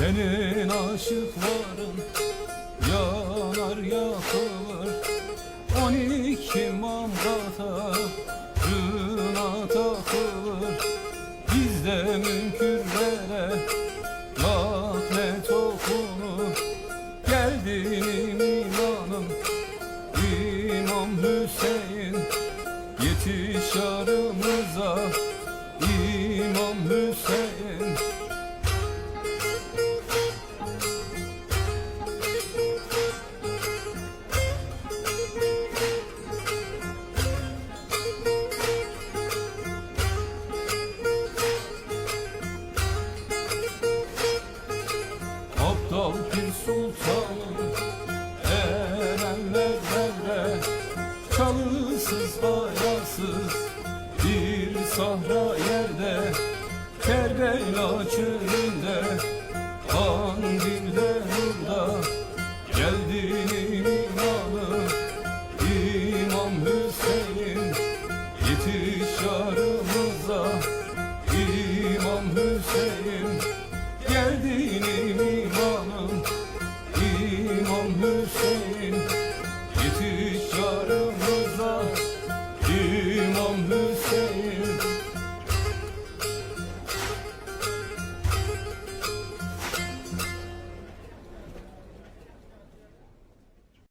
Senin aşıkların yanar yakılır On iki mamrata rına takılır. Bizde münkürlere lanet okunur. Geldin imanım İmam Hüseyin. Yetiş yarımıza İmam Hüseyin Aptal bir sultanım Erenlerle Çalısız hayasız Bir sahra yerde Kerbela çölünde Kandilde nurda Geldin imanı İmam Hüseyin Yetiş yarımıza İmam Hüseyin